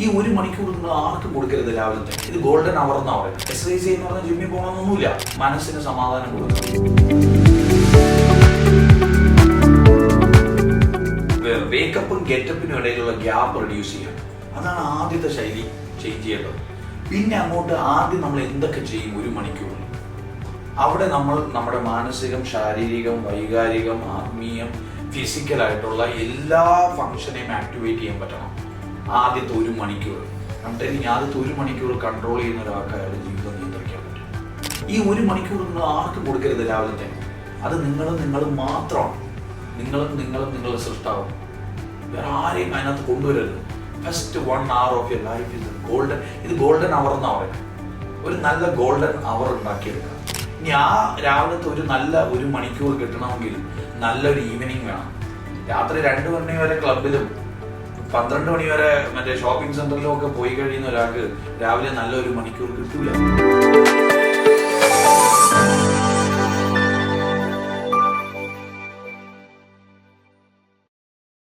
ഈ ഒരു മണിക്കൂർ നിങ്ങൾ ആർക്കും കൊടുക്കരുത് രാവിലത്തെ. ഇത് ഗോൾഡൻ അവർ എന്നാ പറയുന്നത്. എക്സസൈസ് ചെയ്യുന്ന പറഞ്ഞാൽ ജിമ്മിൽ പോകണമെന്നൊന്നുമില്ല. മനസ്സിന് സമാധാനം കൊടുക്കണം. വേക്കപ്പും ഗെറ്റപ്പിനും ഇടയിലുള്ള ഗ്യാപ്പ് റെഡ്യൂസ് ചെയ്യാം. അതാണ് ആദ്യത്തെ ശൈലി ചേഞ്ച് ചെയ്യേണ്ടത്. പിന്നെ അങ്ങോട്ട് ആദ്യം നമ്മൾ എന്തൊക്കെ ചെയ്യും ഒരു മണിക്കൂർ അവിടെ നമ്മൾ നമ്മുടെ മാനസികം ശാരീരികം വൈകാരികം ആത്മീയം ഫിസിക്കലായിട്ടുള്ള എല്ലാ ഫങ്ഷനെയും ആക്ടിവേറ്റ് ചെയ്യാൻ പറ്റണം. ആദ്യത്തെ ഒരു മണിക്കൂർ. കണ്ടെങ്കിൽ ആദ്യത്തെ ഒരു മണിക്കൂർ കൺട്രോൾ ചെയ്യുന്ന ഒരാൾക്ക് അയാളുടെ ജീവിതം നിയന്ത്രിക്കാൻ പറ്റും. ഈ ഒരു മണിക്കൂർ നിങ്ങൾ ആർക്കും കൊടുക്കരുത് രാവിലത്തെ. അത് നിങ്ങളും നിങ്ങളും മാത്രമാണ് നിങ്ങളും നിങ്ങളും നിങ്ങളുടെ സൃഷ്ടാവും. വേറെ ആരെയും അതിനകത്ത് കൊണ്ടുവരരുത്. First one hour of your life ഇത് ഗോൾഡൻ ഇത് ഗോൾഡൻ അവർ എന്നാ പറയുന്നത്. ഒരു നല്ല ഗോൾഡൻ അവർ ഉണ്ടാക്കിയെടുക്കുക. ഇനി ആ രാവിലത്തെ ഒരു നല്ല ഒരു മണിക്കൂർ കിട്ടണമെങ്കിൽ നല്ലൊരു ഈവനിങ് വേണം. രാത്രി രണ്ട് മണി വരെ ക്ലബിലും പന്ത്രണ്ട് മണി വരെ മറ്റേ ഷോപ്പിംഗ് സെന്ററിലും ഒക്കെ പോയി കഴിയുന്ന ഒരാൾക്ക് രാവിലെ നല്ലൊരു മണിക്കൂർ കിട്ടൂല.